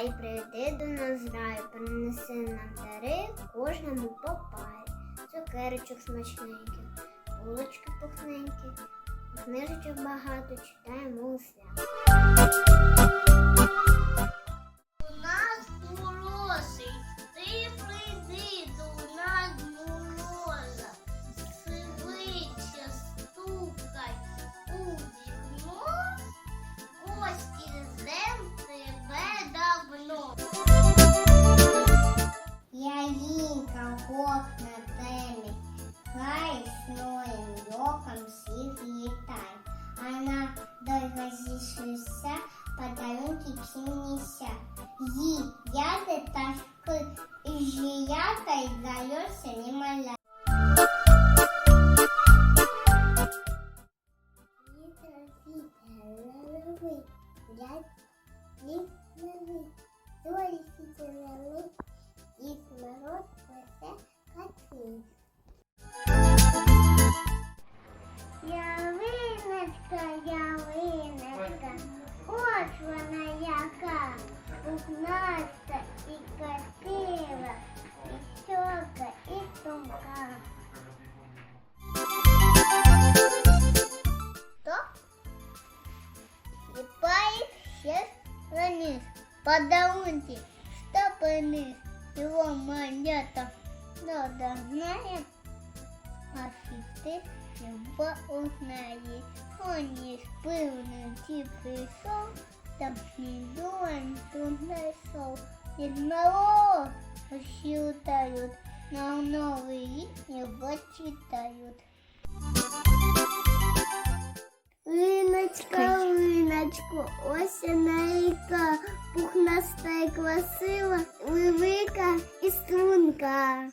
Сідай, прийди до нас рай, принеси нам дари кожному по парі. Цукерочок смачненьких, булочки пухненькі, книжечок багато читаємо у свят. на темі, хай снуєм йоком всіх літай. Она довго зійшлися, подарунки всім неся. Їй яди та жията й зальося немаля. Вітер, вітер, лови, глядь, ліс лови, долі сіті і народ плесе катись. Ялиночка, ялиночка, ось вона яка, пухнаста і красива, і щока, і тонка. Стоп! Липает всех вниз. Подарунки, что принес его монета. Надо знает, а ты его узнает. Он не спыльный тип пришел, там снегом тут нашел. Дед Мороз считают, на новый лист его читают. Линочка, линочку, осінна ріка, пухнаста і красива, велика і струнка.